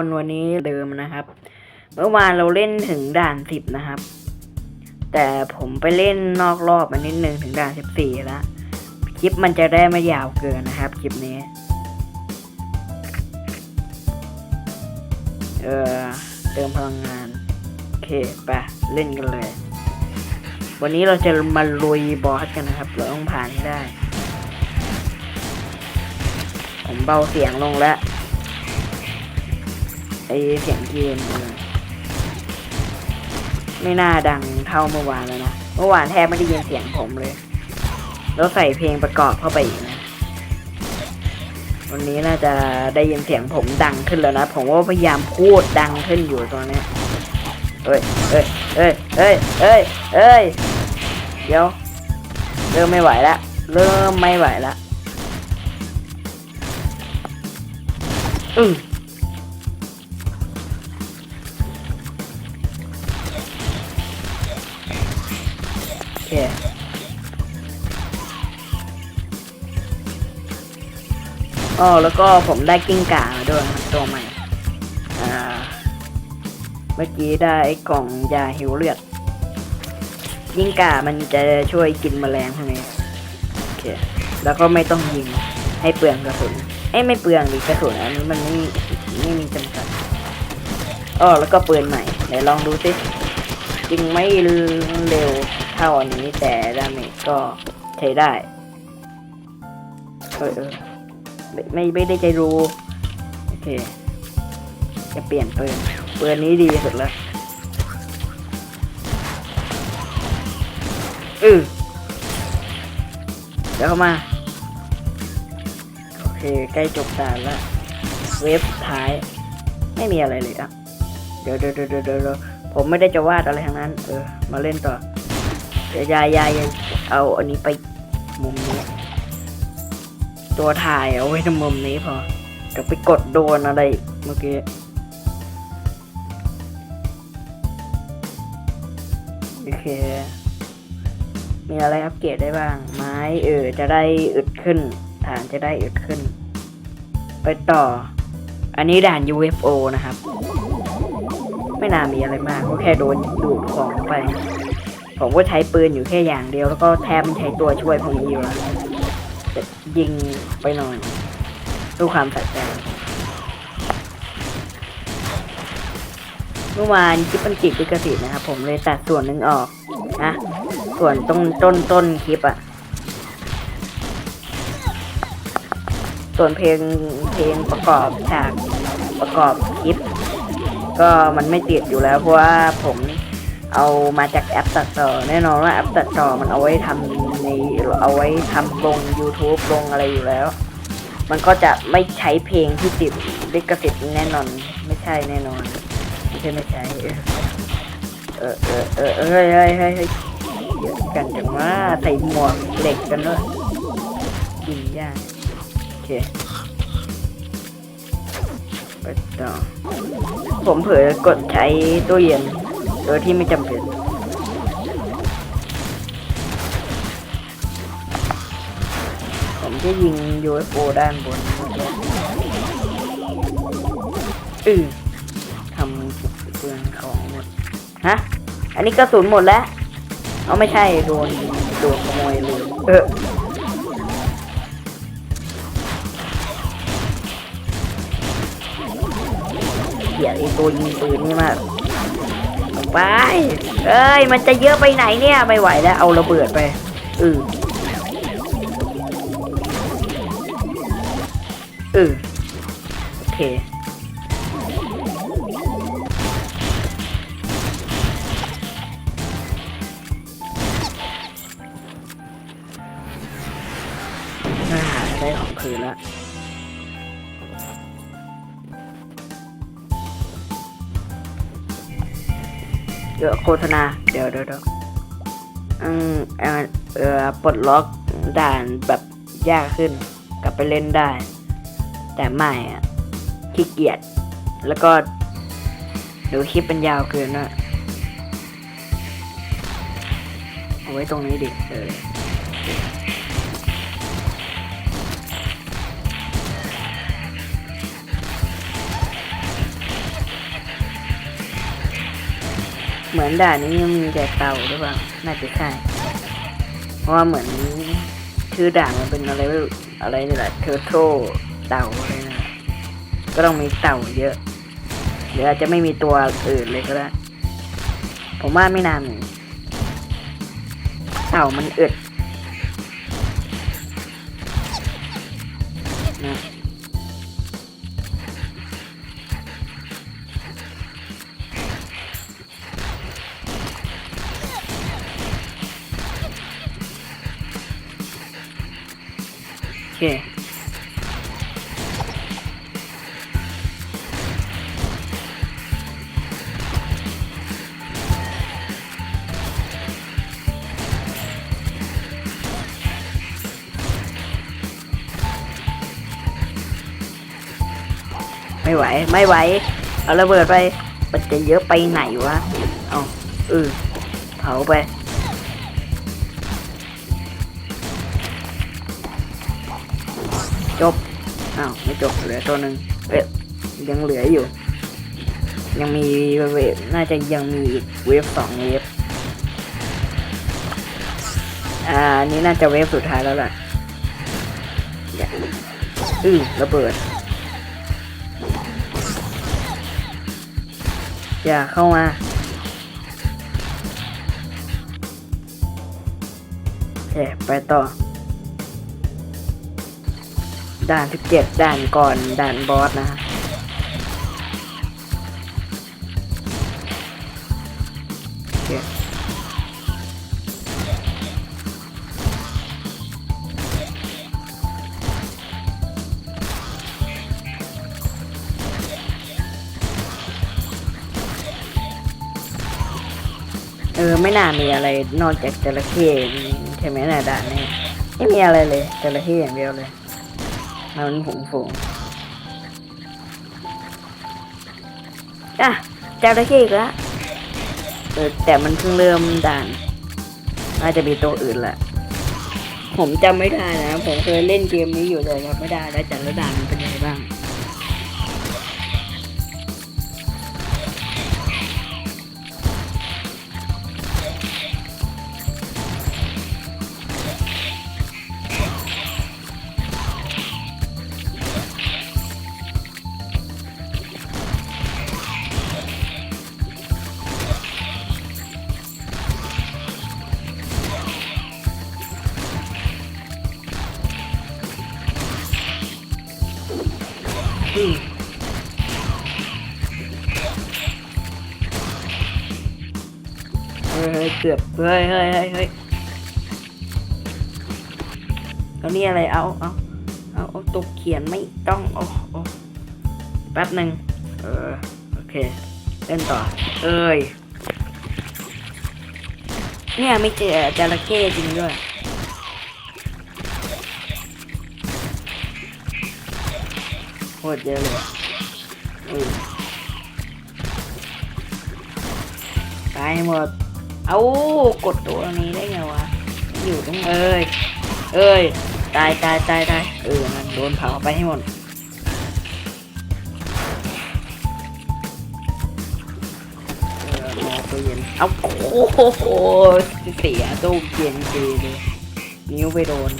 คนวันนี้เดิมนะครับ เมื่อวานเราเล่นถึงด่านสิบนะครับ แต่ผมไปเล่นนอกรอบมานิดนึงถึงด่านสิบสี่แล้วคลิปมันจะได้ไม่ยาวเกินนะครับคลิปนี้ เออเติมพลังงาน โอเคไปเล่นกันเลย วันนี้เราจะมาลุยบอสกันนะครับ เราต้องผ่านให้ได้ ผมเบาเสียงลงแล้ว ไอเสียงเกมเออไม่น่าดังเท่าเมื่อวานแล้วนะ เมื่อวานแทบไม่ได้ยินเสียงผมเลย แล้วใส่เพลงประกอบเข้าไปอีกนะ วันนี้น่าจะได้ยินเสียงผมดังขึ้นแล้วนะ ผมว่าพยายามพูดดังขึ้นอยู่ตอนนี้เอ้ยเอ้ยเอ้ยเอ้ยเอ้ยเอ้ยเดี๋ยวเริ่มไม่ไหวละ เริ่มไม่ไหวละอือ เค อ๋อ แล้วก็ผมได้กิ้งก่ามาด้วยครับตัวใหม่ อ่า เมื่อกี้ได้กล่องยาหิวเลือด กิ้งก่ามันจะช่วยกินแมลงพวกนี้โอเค แล้วก็ไม่ต้องยิงให้เปลืองกระสุนเอ้ไม่เปลืองดิกระสุนอันนี้มันไม่มีไม่มีจำกัดอ๋อแล้วก็ปืนใหม่ไหนลองดูสิยิงไม่เร็ว เท่าอันนี้แต่ดาเมจก็ใช้ได้เออไม่ไม่ได้ใจรู้โอเค จะเปลี่ยนปืนปืนนี้ดีสุดแล้วอือเดี๋ยวเข้ามา โอเค ใกล้จบด่านแล้วเวฟท้าย ไม่มีอะไรเลยอะเดี๋ยวเดี๋ยวเดี๋ยวเดี๋ยวเดี๋ยวผมไม่ได้จะวาดอะไรทั้งนั้น เออ มาเล่นต่อ เดี๋ยวยายยายยายเอาอันนี้ไปมุมนี้ตัวถ่ายเอาไว้ในมุมนี้พอเดี๋ยวไปกดโดนอะไรเมื่อกี้โอเค มีอะไรอัปเกรดได้บ้าง ไม้เออจะได้อึดขึ้น ฐานจะได้อึดขึ้น ไปต่อ อันนี้ด่าน UFO นะครับ ไม่น่ามีอะไรมากก็แค่โดนดูดของไป ผมก็ใช้ปืนอยู่แค่อย่างเดียว แล้วก็แทบไม่ใช้ตัวช่วยพวกนี้อยู่แล้วจะยิงไปหน่อยด้วยความสัใจเมื่อวานคลิปมันติดลิขสิทธิ์นะครับ ผมเลยตัดส่วนหนึ่งออกนะส่วนต้นต้นต้นคลิปอะส่วนเพลงเพลงประกอบฉากประกอบคลิป ก็มันไม่ติดอยู่แล้วเพราะว่าผม เอามาจากแอปตัดต่อแน่นอนว่าแอปตัดต่อมันเอาไว้ทำในเอาไว้ทำลง YouTube ลงอะไรอยู่แล้ว มันก็จะไม่ใช้เพลงที่ติดลิขสิทธิ์แน่นอน ไม่ใช่แน่นอนไม่ใช่ไม่ใช่เออเออเออเออเฮ้ยเฮ้ยเฮ้ยเยเดี๋ยวกันจังว่าใส่หมวกเหล็กกันด้วยยิงยากโอเคไปต่อผมเผลอกดใช้ตู้เย็น โดยที่ไม่จำเป็นผมจะยิง UFO ด้านบนอือทำเปลืองของหมดฮะ อันนี้กระสุนหมดแล้ว เอาไม่ใช่โดนโดนขโมยเลยเออเกลียดไอตัวยิงปืนนี่มาก ไปเอ้ย มันจะเยอะไปไหนเนี่ย ไม่ไหวแล้ว เอาระเบิดไปอืออือโอเค เดี๋ยวโฆษณา เดี๋ยวเดี๋ยวเดี๋ยวอืมเอ่อเออปลดล็อกด่านแบบยากขึ้น กลับไปเล่นได้ แต่ไม่อะขี้เกียจแล้วก็ดูคลิปเป็นยาวเกินนะเอาไว้ตรงนี้ดิเออ เหมือนด่านนี้มีแต่เต่าหรือเปล่า น่าจะใช่ เพราะว่าเหมือนชื่อด่านมันเป็นอะไรอะไรนี่แหละเทอร์โทเต่าอะไรนะ ก็ต้องมีเต่าเยอะ หรืออาจจะไม่มีตัวอื่นเลยก็ได้ ผมว่าไม่นานเต่ามันอึด เค ไม่ไหว ไม่ไหว เอาระเบิดไป มันจะเยอะไปไหนวะ เอาเออเผาไป จบ อ้าวไม่จบเหลือตัวหนึ่งเอ๊ะยังเหลืออยู่ ยังมีเวฟน่าจะยังมีอีกเวฟสองเวฟอ่านี้น่าจะเวฟสุดท้ายแล้วล่ะอย่าอือระเบิด อย่าเข้ามาโอเคไปต่อ ด่านสิบเจ็ดด่านก่อนด่านบอสนะฮะเออไม่น่ามีอะไรนอกจากจระเข้ใช่ไหมน่ะด่านนี้ไม่มีอะไรเลยจระเข้อย่างเดียวเลย มันฝูงฝูงอะจระเข้อีกแล้วเออแต่มันเพิ่งเริ่มด่านน่าจะมีตัวอื่นแหละผมจำไม่ได้นะ ผมเคยเล่นเกมนี้อยู่แต่จำไม่ได้แล้วแต่ละด่านมันเป็นยังไงบ้าง เฮ้ยเกือบเฮ้ยเฮ้ยเฮ้ยเฮ้ยแล้วนี่อะไรเอาเอาเอาเอาตกเขียนไม่ต้องโอ้โอ้แป๊บหนึ่งเออโอเคเล่นต่อ เอ้ยเนี่ยไม่เจอจระเข้จริงด้วย ตรเยอะเลยตายหมด เอากดตัวนี้ได้ไงวะ อยู่ตรงเอ้ย เอ้ย ตายตายตายตายเออมันโดนเผาไปให้หมดเออมองไปเย็นเอาโอ้โหเสียตู้เย็นจีเลยนิ้วไปโดน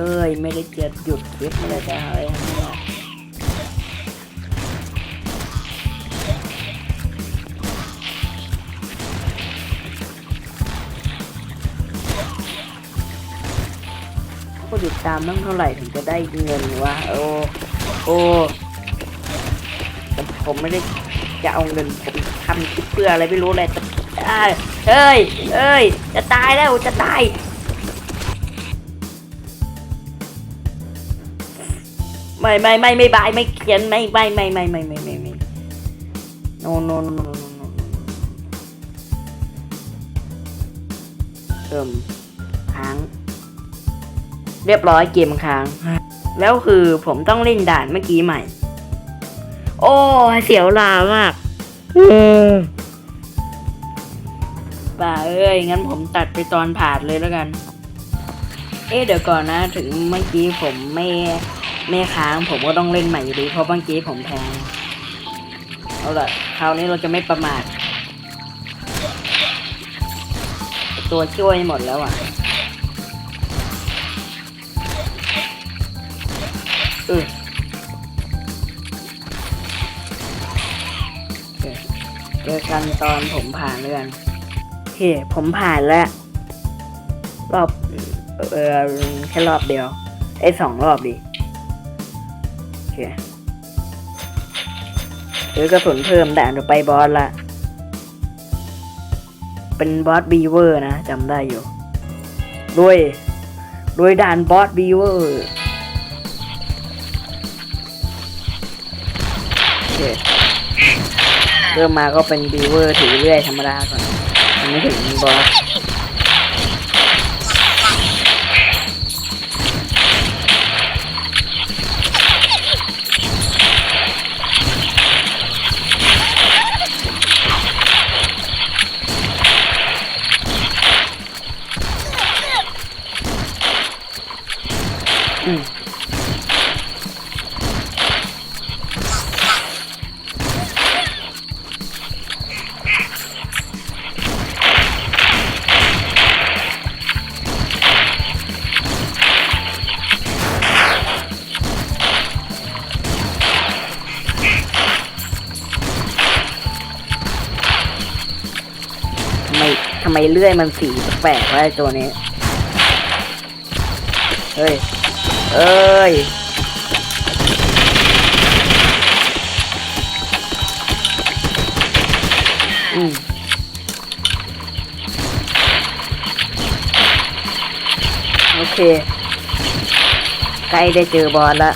เอ้ย ไม่ได้เจ็ดหยุดคลิปไม่ได้จะอะไรทั้งนั้นหรอกผู้ติดตามต้องเท่าไหร่ถึงจะได้เงินวะโอ้โอ้ผมไม่ได้จะเอาเงินผมทำคลิปเพื่ออะไรไม่รู้เลยเอ้ยเอ้ยจะตายแล้วจะตาย ไม่ไม่ไม่ไม่บายไม่เขียนไม่ไม่ไม่ไม่ไม่ไม่ไม่ไม่ no no no no no no เติมค้าง เรียบร้อยเกมค้าง แล้วคือผมต้องเล่นด่านเมื่อกี้ใหม่ โอ้เสียวลามากป่าเอ้ย งั้นผมตัดไปตอนผ่านเลยแล้วกัน เอ๊ะเดี๋ยวก่อนนะ ถึงเมื่อกี้ผมไม่ ไม่ค้างผมก็ต้องเล่นใหม่อยู่ดีเพราะเมื่อกี้ผมแพ้เอาละคราวนี้เราจะไม่ประมาทตัวช่วยหมดแล้วอะเออเจอกันตอนผมผ่านเรือนโอเคผมผ่านแล้ว รอบ เออแค่รอบเดียวไอ้สองรอบดิ โอเคซื้อกระสุนเพิ่มด่านต่อไปบอสละ เป็นบอสบีเวอร์นะจำได้อยู่ ด้วย ด้วยด่านบอสบีเวอร์เคเริ่มมาก็เป็นบีเวอร์ถือเรื่อยธรรมดาก่อนยังไม่ถึงบอสำไมเลื่อยมันสีแปลกวะไอ้ตัวนี้ เฮ้ย เอ้ย อืมโอเค ใกล้ได้เจอบอลละ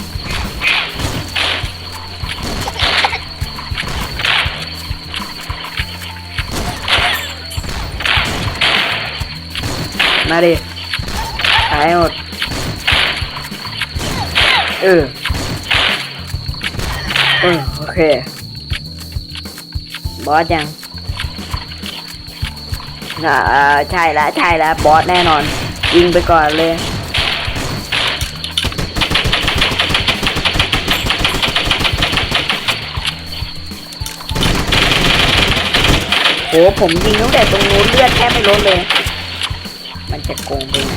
มาดิตายหมด เออเออโอเค บอสยังอ่าใช่แล้วใช่แล้วบอสแน่นอน ยิงไปก่อนเลยโหผมยิงตั้งแต่ตรงนู้นเลือดแทบไม่ลดเลย จะโกงไปหน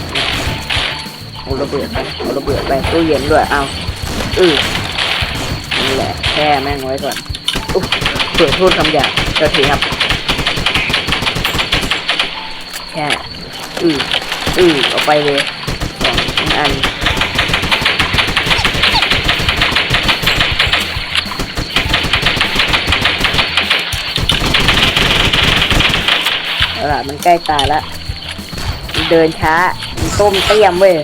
เอาระเบิดไปเอาระเบิดไปตู้เย็นด้วยเอาอือนี่แหละแค่แม่งไว้ก่อนอุ๊ยเปิดพูดคำหยาบเจ้าทีครับแค่อืออือเอาไปเลยสองอันเอาละมันใกล้ตายแล้ว เดินช้ามันต้มเตี้ยมเว้ย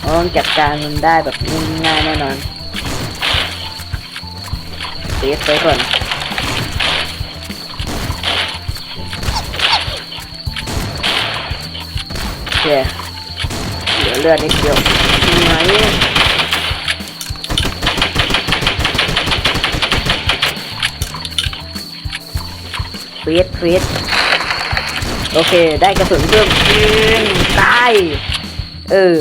เราต้องจัดการมันได้แบบง่ายแน่นอนเซฟไปก่อนโอเคเหลือเลือดนิดเดียวไหนเฟสเฟส โอเค ได้กระสุนเพิ่มยิงตายเออ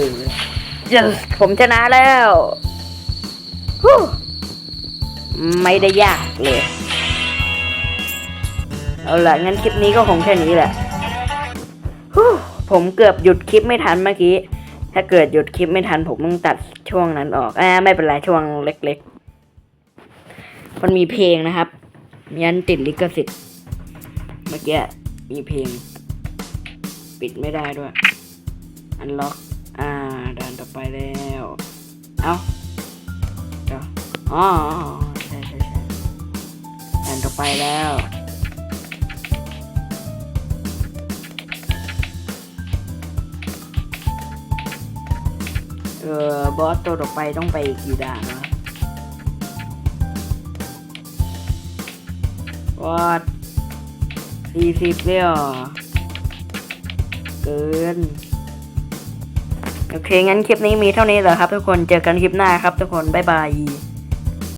yes ผมชนะแล้วไม่ได้ยากเลย เอาละงั้นคลิปนี้ก็คงแค่นี้แหละผมเกือบหยุดคลิปไม่ทันเมื่อกี้ ถ้าเกิดหยุดคลิปไม่ทัน ผมต้องตัดช่วงนั้นออกอ่าไม่เป็นไรช่วงเล็กๆ มันมีเพลงนะครับยันติดลิขสิทธิ์เมื่อกี้มีเพลง ปิดไม่ได้ด้วย อันล็อก อ่าด่านต่อไปแล้ว เอาเดี๋ยวอ๋อใช่ใช่ใช่ด่านต่อไปแล้วเออบอสตัวต่อไปต้องไปอีกกี่ด่านวะบอสสี่สิบเลยเหรอ เกิน โอเค งั้นคลิปนี้มีเท่านี้เหรอครับทุกคน เจอกันคลิปหน้าครับทุกคน บ๊ายบาย